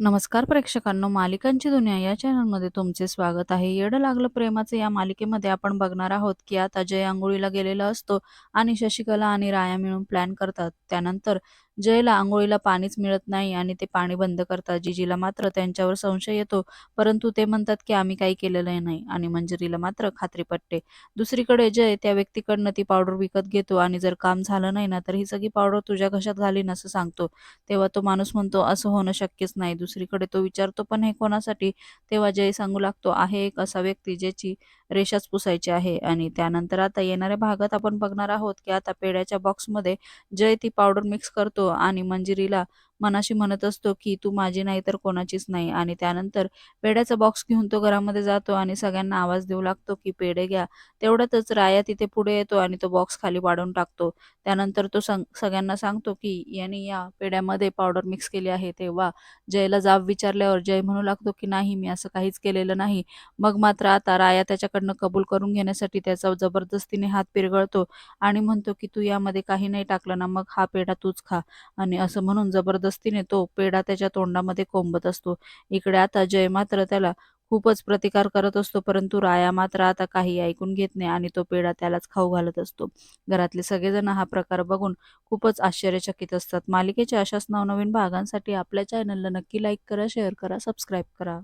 नमस्कार प्रेक्षकांनो, मालिकांची दुनिया या चॅनलमध्ये तुमचे स्वागत आहे. येडं लागलं प्रेमाचं या मालिकेमध्ये आपण बघणार आहोत की आता जय आंघोळीला गेलेला असतो आणि शशिकला आणि राया मिळून प्लॅन करतात. त्यानंतर जयला आंघोळीला पाणीच मिळत नाही आणि ते पाणी बंद करतात. जिजीला मात्र त्यांच्यावर संशय येतो, परंतु ते म्हणतात की आम्ही काही केलेलं नाही आणि मंजिरीला मात्र खात्री पटते. दुसरीकडे जय त्या व्यक्तीकडनं ती पावडर विकत घेतो आणि जर काम झालं नाही ना, तर ही सगळी पावडर तुझ्या घशात घालीन असं सांगतो. तेव्हा तो माणूस म्हणतो, असं होणं शक्यच नाही. दुसरीकडे तो विचारतो पण हे कोणासाठी? तेव्हा जय सांगू लागतो, आहे एक असा व्यक्ती ज्याची रेषाच पुसायची आहे. आणि त्यानंतर आता येणाऱ्या भागात आपण बघणार आहोत की आता पेढ्याच्या बॉक्समध्ये जय ती पावडर मिक्स करतो आणि मंजिरीला मनाशी म्हणत असतो की तू माझी नाही तर कोणाचीच नाही आणि त्यानंतर पेढ्याचा बॉक्स घेऊन तो घरामध्ये जातो आणि सगळ्यांना आवाज देऊ लागतो की पेढे घ्या. तेवढ्यातच राया तिथे पुढे येतो आणि तो बॉक्स खाली पाडून टाकतो. त्यानंतर तो सगळ्यांना सांगतो की याने या पेढ्यामध्ये पावडर मिक्स केली आहे. तेव्हा जयला जाब विचारल्यावर जय म्हणू लागतो की नाही मी असं काहीच केलेलं नाही. मग मात्र आता राया त्याच्याकडनं कबूल करून घेण्यासाठी त्याचा जबरदस्तीने हात पिरगळतो आणि म्हणतो की तू यामध्ये काही नाही टाकलं ना, मग हा पेढा तूच खा आणि असं म्हणून जबरदस्त जबरदस्तीने तो पेढा त्याच्या तोंडामध्ये कोंबत असतो. इकडे आता जय मात्र त्याला खूपच प्रतिकार करत असतो, परंतु राया मात्र आता काही ऐकून घेत नाही आणि तो पेढा त्यालाच खाऊ घालत असतो. घरातले सगळेजण हा प्रकार बघून खूपच आश्चर्यचकित असतात. मालिकेच्या अशाच नवनवीन भागांसाठी आपल्या चॅनलला नक्की लाईक करा, शेअर करा, सबस्क्राईब करा.